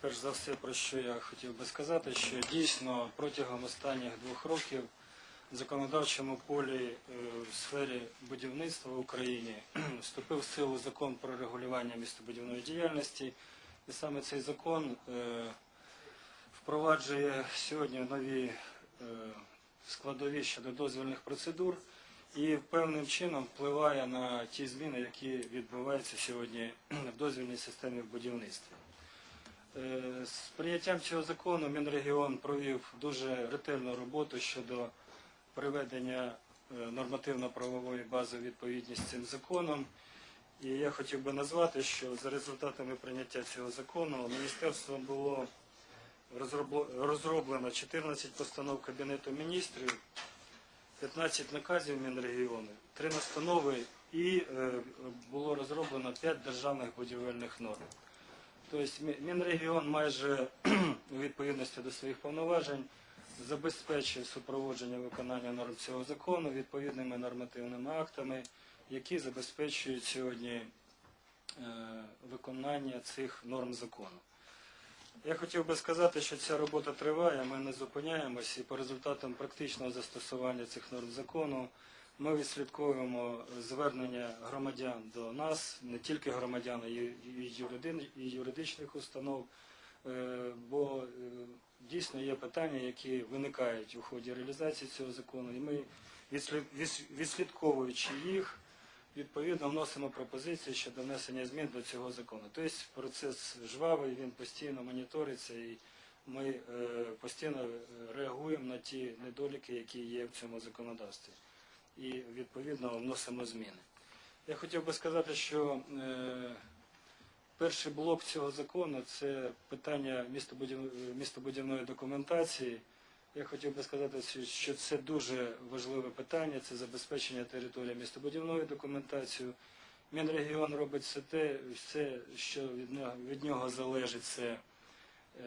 перш за все, про що я хотів би сказати, що дійсно протягом останніх двох років в законодавчому полі е, в сфері будівництва в Україні вступив в силу закон про регулювання містобудівної діяльності. І саме цей закон е, впроваджує сьогодні нові е, складові щодо дозвільних процедур і певним чином впливає на ті зміни, які відбуваються сьогодні в дозвільній системі. Е, З прийняттям цього закону Мінрегіон провів дуже ретельну роботу щодо приведення е, нормативно-правової бази у відповідність з цим законом. І я хотів би назвати, що за результатами прийняття цього закону міністерством було розроблено 14 постанов Кабінету міністрів, 15 наказів Мінрегіону, 3 настанови і е, було розроблено 5 державних будівельних норм. Тобто Мі- Мінрегіон майже у відповідності до своїх повноважень забезпечує супроводження виконання норм цього закону відповідними нормативними актами, які забезпечують сьогодні е, виконання цих норм закону. Я хотів би сказати, що ця робота триває, ми не зупиняємось і по результатам практичного застосування цих норм закону ми відслідковуємо звернення громадян до нас, не тільки громадян, а й юридичних установ, е, бо е, дійсно є питання, які виникають у ході реалізації цього закону, і ми, відслідковуючи їх, відповідно вносимо пропозиції щодо внесення змін до цього закону. Тобто процес жвавий, він постійно моніториться і ми е, постійно реагуємо на ті недоліки, які є в цьому законодавстві. І відповідно вносимо зміни. Я хотів би сказати, що е, перший блок цього закону це питання містобудів- містобудівної документації. Я хотів би сказати, що- це дуже важливе питання, це забезпечення території містобудівною документацією. Мінрегіон робить все те, все, що від нього, від нього залежить, це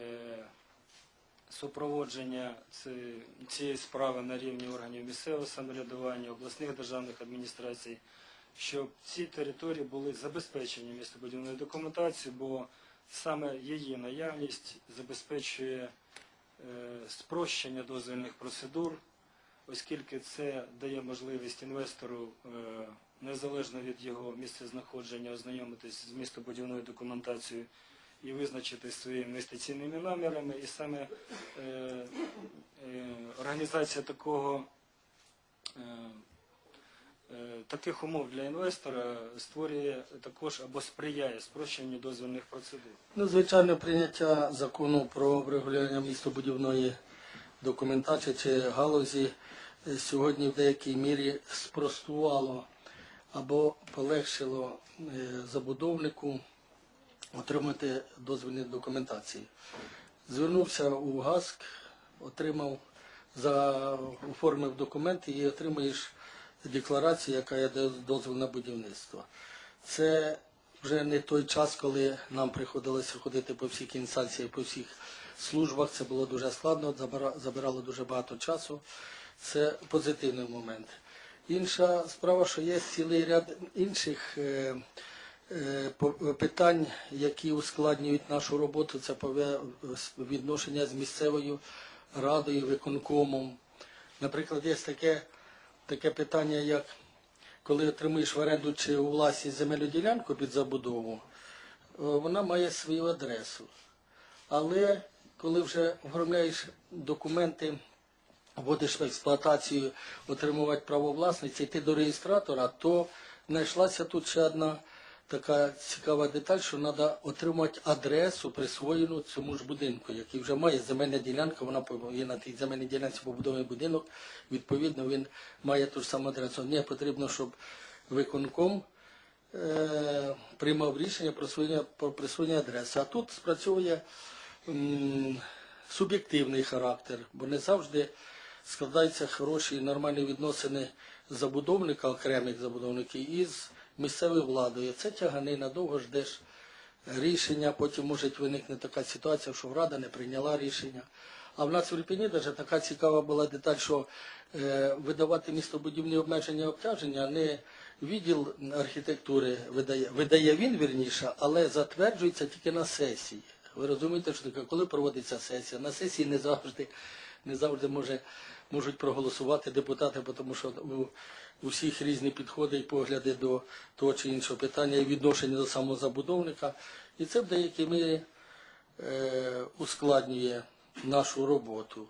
е, супроводження цієї справи на рівні органів місцевого самоврядування, обласних державних адміністрацій, щоб ці території були забезпечені містобудівною документацією, бо саме її наявність забезпечує е, спрощення дозвільних процедур, оскільки це дає можливість інвестору е, незалежно від його місцезнаходження ознайомитись з містобудівною документацією і визначити своїми інвестиційними намірами. І саме е, е, організація такого. е, е, Таких умов для інвестора створює також або сприяє спрощенню дозвільних процедур. Ну, звичайно, прийняття закону про врегулювання містобудівної документації чи галузі е, сьогодні в деякій мірі спростувало або полегшило е, забудовнику отримати дозвільні документації. Звернувся у ГАСК, отримав за оформив документи і отримуєш декларацію, яка є дозвіл на будівництво. Це вже не той час, коли нам приходилося ходити по всіх інстанціях, по всіх службах. Це було дуже складно, забирало дуже багато часу. Це позитивний момент. Інша справа, що є цілий ряд інших е, питань, які ускладнюють нашу роботу. Це відношення з місцевою радою, виконкомом. Наприклад, є таке, таке питання, як коли отримуєш в оренду чи у власність земельну ділянку під забудову, е, вона має свою адресу. Але коли вже оформляєш документи, вводиш в експлуатацію, отримувати право власності, йти до реєстратора, то знайшлася тут ще одна така цікава деталь, що треба отримати адресу, присвоєну цьому ж будинку, який вже має земельна ділянка, вона є на тій земельній ділянці побудований будинок, відповідно він має ту ж саму адресу. Мені потрібно, щоб виконком е, приймав рішення про присвоєння, адреси. А тут спрацьовує м, суб'єктивний характер, бо не завжди складаються хороші і нормальні відносини забудовника, окремих забудовників із місцевою владою. Це тяганина, довго ждеш рішення, потім може виникне така ситуація, що Рада не прийняла рішення. А в нас в Ірпені навіть така цікава була деталь, що е, видавати містобудівні обмеження обтяження не відділ архітектури видає, видає він вірніше, але затверджується тільки на сесії. Ви розумієте, що таке, коли проводиться сесія? На сесії не завжди, не завжди може, можуть проголосувати депутати, тому що у, усіх різні підходи і погляди до того чи іншого питання і відношення до самозабудовника. І це в деякій мірі е, ускладнює нашу роботу.